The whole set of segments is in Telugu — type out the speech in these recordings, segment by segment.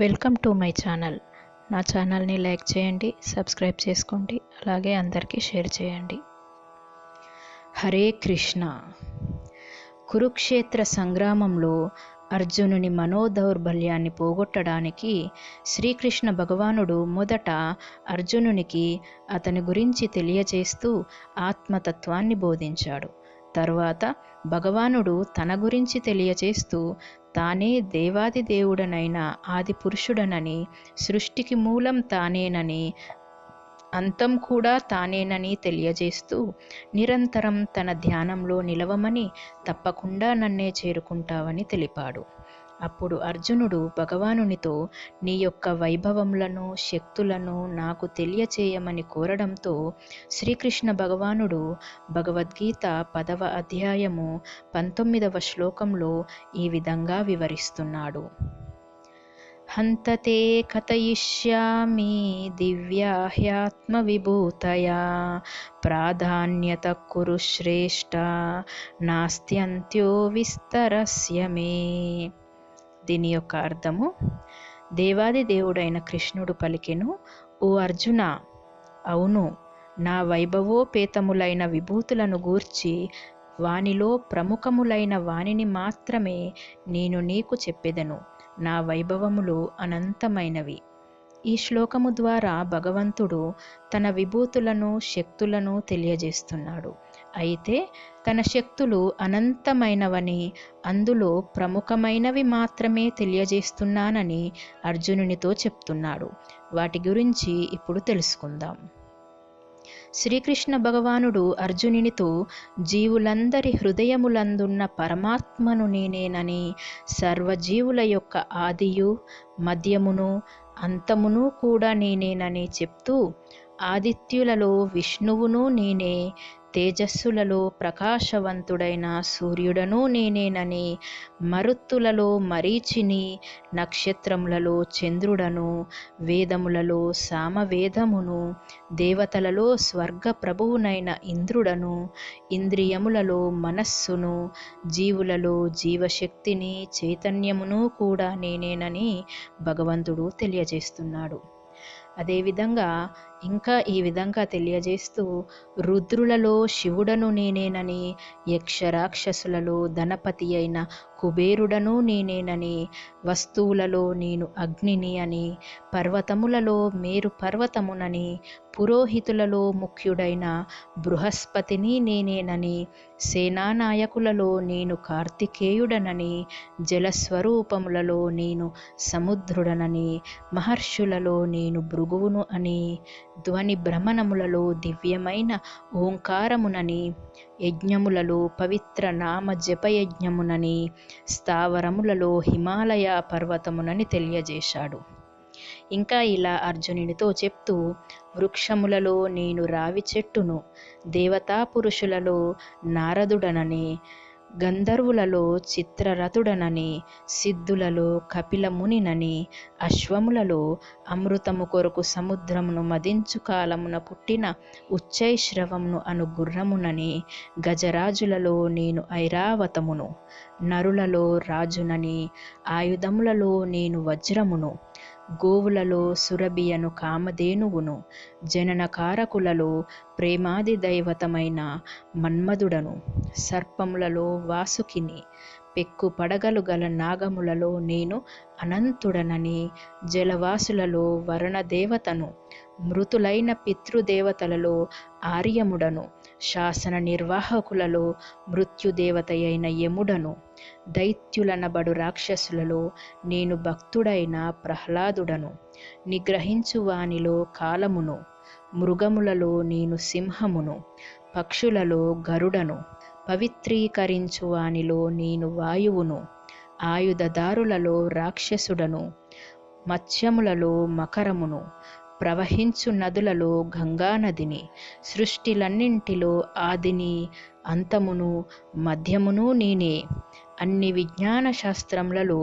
Welcome to my channel. నా ఛానల్ని లైక్ చేయండి సబ్స్క్రైబ్ చేసుకోండి అలాగే అందరికీ షేర్ చేయండి. హరే కృష్ణ. కురుక్షేత్ర సంగ్రామంలో అర్జునుని మనోదౌర్బల్యాన్ని పోగొట్టడానికి శ్రీకృష్ణ భగవానుడు మొదట అర్జునునికి అతని గురించి తెలియజేస్తూ ఆత్మతత్వాన్ని బోధించాడు. తరువాత భగవానుడు తన గురించి తెలియచేస్తూ తానే దేవాది దేవుడనైన ఆది పురుషుడనని సృష్టికి మూలం తానేనని అంతం కూడా తానేనని తెలియజేస్తూ నిరంతరం తన ధ్యానంలో నిలవమని తప్పకుండా నన్నే చేరుకుంటావని తెలిపాడు. అప్పుడు అర్జునుడు భగవానునితో నీ యొక్క వైభవములను శక్తులను నాకు తెలియచేయమని కోరడంతో శ్రీకృష్ణ భగవానుడు భగవద్గీత పదవ అధ్యాయము పంతొమ్మిదవ శ్లోకంలో ఈ విధంగా వివరిస్తున్నాడు. హంతతే కథయిష్యామి దివ్యాహ్యాత్మవిభూతయా ప్రాధాన్యత కురు శ్రేష్ట నాస్త్యంత్యో విస్తరస్య మే. దీని యొక్క అర్థము దేవాది దేవుడైన కృష్ణుడు పలికెను ఓ అర్జున అవును నా వైభవోపేతములైన విభూతులను గూర్చి వానిలో ప్రముఖములైన వానిని మాత్రమే నేను నీకు చెప్పెదను. నా వైభవములు అనంతమైనవి. ఈ శ్లోకము ద్వారా భగవంతుడు తన విభూతులను శక్తులను తెలియజేస్తున్నాడు. అయితే తన శక్తులు అనంతమైనవని అందులో ప్రముఖమైనవి మాత్రమే తెలియజేస్తున్నానని అర్జునునితో చెప్తున్నాడు. వాటి గురించి ఇప్పుడు తెలుసుకుందాం. శ్రీకృష్ణ భగవానుడు అర్జునునితో జీవులందరి హృదయములందున్న పరమాత్మను నేనేనని సర్వజీవుల యొక్క ఆదియు మధ్యమును అంతమును కూడా నేనేనని చెప్తూ ఆదిత్యులలో విష్ణువును నేనే తేజస్సులలో ప్రకాశవంతుడైన సూర్యుడను నేనేనని మరుత్తులలో మరీచిని నక్షత్రములలో చంద్రుడను వేదములలో సామవేదమును దేవతలలో స్వర్గ ప్రభువునైన ఇంద్రుడను ఇంద్రియములలో మనస్సును జీవులలో జీవశక్తిని చైతన్యమును కూడా నేనేనని భగవంతుడు తెలియజేస్తున్నాడు. అదేవిధంగా ఇంకా ఈ విధంగా తెలియజేస్తూ రుద్రులలో శివుడను నేనేనని యక్షరాక్షసులలో ధనపతి అయిన కుబేరుడను నేనేనని వస్తువులలో నేను అగ్నిని అని పర్వతములలో మేరు పర్వతమునని పురోహితులలో ముఖ్యుడైన బృహస్పతిని నేనేనని సేనానాయకులలో నేను కార్తికేయుడనని జలస్వరూపములలో నేను సముద్రుడనని మహర్షులలో నేను భృగువును అని ధ్వని భ్రమణములలో దివ్యమైన ఓంకారమునని యజ్ఞములలో పవిత్ర నామ జపయజ్ఞమునని స్థావరములలో హిమాలయ పర్వతమునని తెలియజేశాడు. ఇంకా ఇలా అర్జునునితో చెప్తూ వృక్షములలో నేను రావి చెట్టును దేవతా పురుషులలో నారదుడనని గంధర్వులలో చిత్రరథుడనని సిద్ధులలో కపిలమునినని అశ్వములలో అమృతము కొరకు సముద్రమును మదించు కాలమున పుట్టిన ఉచ్చైశ్రవమును అను గుర్రమునని గజరాజులలో నేను ఐరావతమును నరులలో రాజునని ఆయుధములలో నేను వజ్రమును గోవులలో సురభియను కామధేనువును జననకారకులలో ప్రేమాది దైవతమైన మన్మధుడను సర్పములలో వాసుకిని పెక్కు పడగలు గల నాగములలో నేను అనంతుడనని జలవాసులలో వరుణదేవతను మృతులైన పితృదేవతలలో ఆర్యముడను శాసన నిర్వాహకులలో మృత్యుదేవతయైన యముడను దైత్యులనబడు రాక్షసులలో నేను భక్తుడైన ప్రహ్లాదుడను. నిగ్రహించు వానిలో కాలమును మృగములలో నేను సింహమును పక్షులలో గరుడను. పవిత్రీకరించు వానిలో నేను వాయువును ఆయుధదారులలో రాక్షసుడను మత్స్యములలో మకరమును. ప్రవహించు నదులలో గంగానదిని సృష్టిలన్నింటిలో ఆదిని అంతమును మధ్యమును నేనే. అన్ని విజ్ఞాన శాస్త్రములలో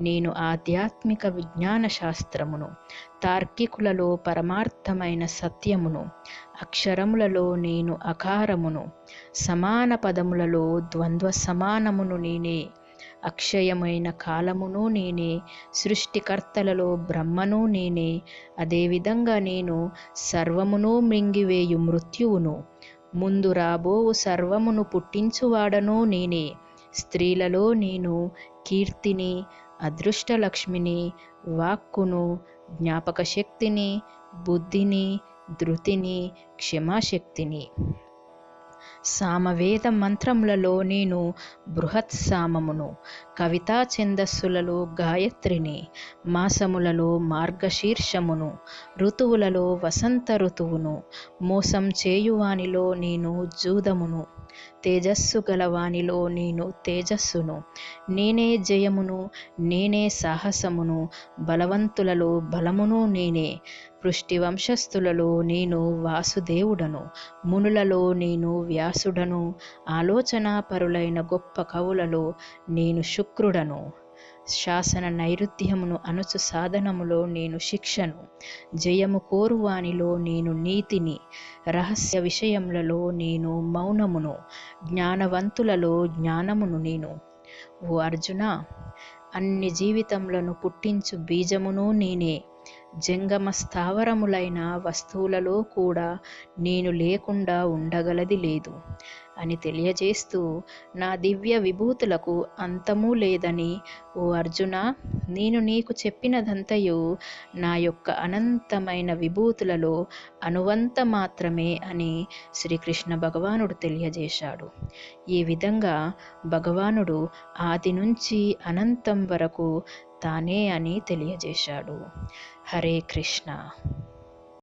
నేను ఆధ్యాత్మిక విజ్ఞాన శాస్త్రమును తార్కికులలో పరమార్థమైన సత్యమును అక్షరములలో నేను అకారమును సమాన పదములలో ద్వంద్వ సమానమును నేనే. అక్షయమైన కాలమును నేనే సృష్టికర్తలలో బ్రహ్మను నేనే అదేవిధంగా నేను సర్వమును మృంగివేయు మృత్యువును. ముందు రాబోవు సర్వమును పుట్టించువాడను నేనే. స్త్రీలలో నేను కీర్తిని అదృష్టలక్ష్మిని వాక్కును జ్ఞాపక శక్తిని బుద్ధిని ధృతిని క్షమాశక్తిని. సామవేద మంత్రములలో నేను బృహత్ సామమును కవితా ఛందస్సులలో గాయత్రిని మాసములలో మార్గశీర్షమును ఋతువులలో వసంత ఋతువును మోసం చేయువానిలో నేను జూదమును తేజస్సు గలవానిలో నేను తేజస్సును నేనే జయమును నేనే సాహసమును బలవంతులలో బలమును నేనే పృష్టి వంశస్థులలో నేను వాసుదేవుడను మునులలో నేను వ్యాసుడను ఆలోచనాపరులైన గొప్ప కవులలో నేను శుక్రుడను. శాసన నైరుధ్యమును అనుచు సాధనములో నేను శిక్షను జయము కోరువానిలో నేను నీతిని రహస్య విషయములలో నేను మౌనమును జ్ఞానవంతులలో జ్ఞానమును నేను. ఓ అర్జున అన్ని జీవితములను పుట్టించు బీజమును నేనే జంగమ స్థావరములైన వస్తువులలో కూడా నేను లేకుండా ఉండగలది లేదు. అని తెలియజేస్తూ నా దివ్య విభూతులకు అంతమూ లేదని ఓ అర్జున నేను నీకు చెప్పినదంతయు నా యొక్క అనంతమైన విభూతులలో అనువంత మాత్రమే అని శ్రీకృష్ణ భగవానుడు తెలియజేశాడు. ఈ విధంగా భగవానుడు ఆది నుంచి అనంతం వరకు తానే అని తెలియజేశాడు. హరే కృష్ణ.